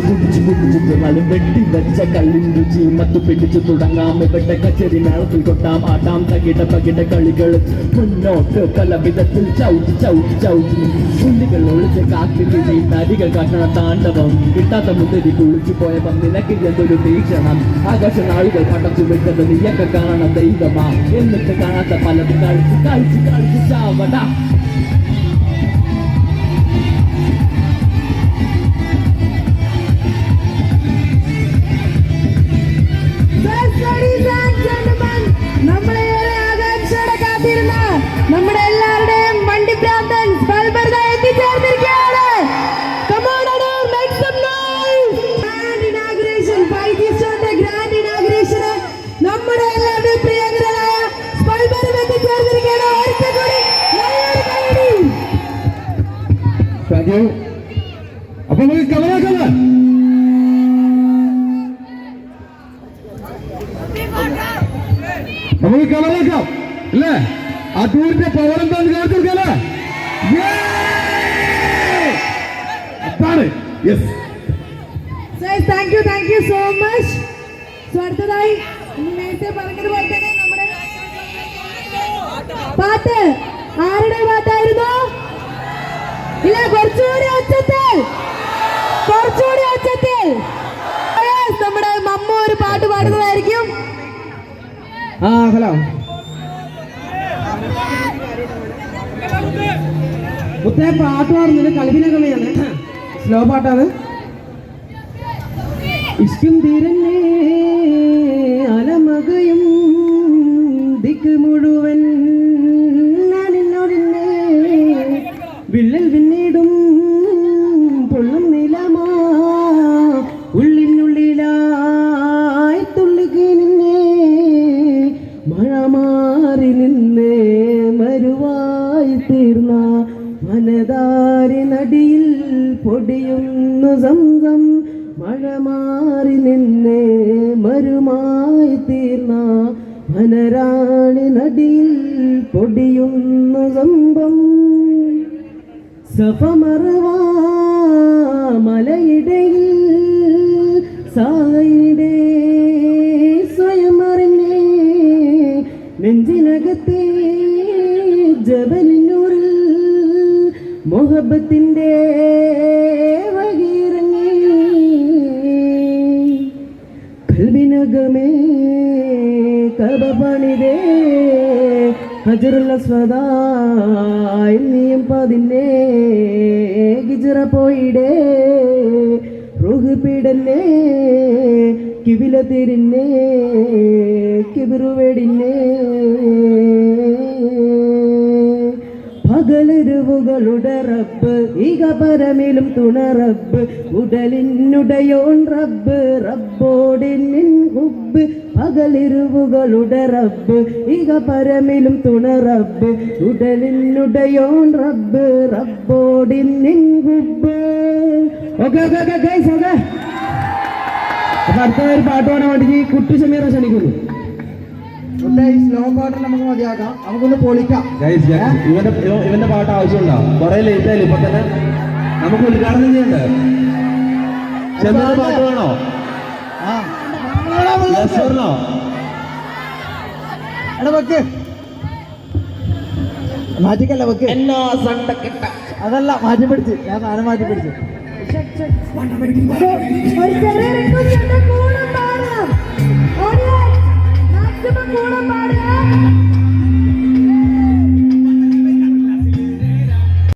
കുടിച്ചു കുടിച്ചു കുടിച്ചു തിന്നാലും വെട്ടി വെച്ച കല്ലും രുചി മത്തു പിടിച്ചു തുടങ്ങാം ഇവിടെ കച്ചേരി മേളത്തിൽ കൊട്ടാം ആട്ടാം തകിട പകിട കളികൾ മുന്നോട്ട് പല വിധത്തിൽ ചവിട്ടി ചവിട്ടി ചവിട്ടി ഉള്ളികൾ ഒളിച്ച് പിടി നരികൾ കാട്ടണ താണ്ഡവം കിട്ടാത്ത മുന്തിരി കുളിച്ചു പോയപ്പം നിനക്ക് എന്തൊരു വീക്ഷണം ആകാശ നാളുകൾ പടച്ചു വിട്ടത് നീയൊക്കെ കാണണ ദൈവമാ എന്നിട്ട് കാണാത്ത പലതും കളിച്ച് കളിച്ച് കളിച്ച് ചാവടാ യു അപ്പൊ നമുക്ക് കവറാക്കാം നമുക്ക് കവലാക്കാം അല്ലേ? ആ ടൂറിന്റെ പവർ എന്താന്ന് കാണിച്ചു കൊടുക്കാല്ലേ അതാണ് yes thank you thank you so much much. So, അടുത്തതായി നേരത്തെ പറഞ്ഞതുപോലെ തന്നെ നമ്മുടെ പാട്ട്. ആരുടെ പാട്ടായിരുന്നു? ഇല്ല കുറച്ചുകൂടി ഒച്ചത്തിൽ കുറച്ചുകൂടി ഒച്ചത്തിൽ. നമ്മുടെ മമ്മ ഒരു പാട്ട് പാടുന്നതായിരിക്കും. ആ ഹലോ. മുത്തേ പാട്ട് പാടുന്നില്ല കളിപ്പിനെ സ്ലോ പാട്ടാണ്. ഇഷ്ടം തീരന്നേ മഴ മാറി നിന്നേ മരുവായി തീർന്ന മനതാരി നടിയിൽ പൊടിയുന്നു സംസം. മഴ മാറി നിന്നേ മരുമായി തീർന്ന മനരാണി നടിയിൽ പൊടിയുന്നു സംഭം. സഫമറവാ മലയിടയിൽ നെഞ്ചിനകത്തെ ജബലിനൂറിൽ മൊഹബത്തിന്റെ വകീറങ്ങി കൽവിനകമേ കബ പണിതേ ഹജറുള്ള സ്വതായി നീയും പതിന്നേ ഗിജറ പോയിടേ റുഹ് പീഡന്നേ കിവില തിരിന്നേ കിബിറുവേടിന്നേ പകലിരുവുകളുടെ റബ്ബ് ഇക പരമിലും തുണ റബ്ബ് ഉടലിനുടയോൺ റബ്ബ് റബ്ബോടിൻ ഹുബ് പകലിരുവുകളുടെ റബ്ബ് ഇക പരമിലും തുണ റബ്ബ് ഉടലിനുടയോൺ റബ്ബ് റബ്ബോടിൻ ഹുബ് okay okay okay guys okay. അടുത്ത ഒരു പാട്ട് പാടാൻ വേണ്ടി കുട്ടി സമീറ ക്ഷണിക്കുന്നു സ്ലോ പാട്ടിൽ നമുക്ക് മതിയാക്കാം. നമുക്കൊന്ന് പൊളിക്കാം. ഗൈസ് ഇവന്റെ ഇവ- ഇവന്റെ പാട്ട് ആവശ്യമുണ്ടോ? കുറെ ലേറ്റ് ആയില്ല ഇപ്പൊ തന്നെ? നമുക്ക് ഉദ്ഘാടനം ചെയ്യണ്ടേ? ചെന്നൈ പാട്ട് വേണോ? എടാ വെക്ക്. മാറ്റിക്കല്ല വെക്ക്. അതല്ല മാറ്റി പിടിച്ച്. ഞാൻ സാധനം മാറ്റി പിടിച്ച്.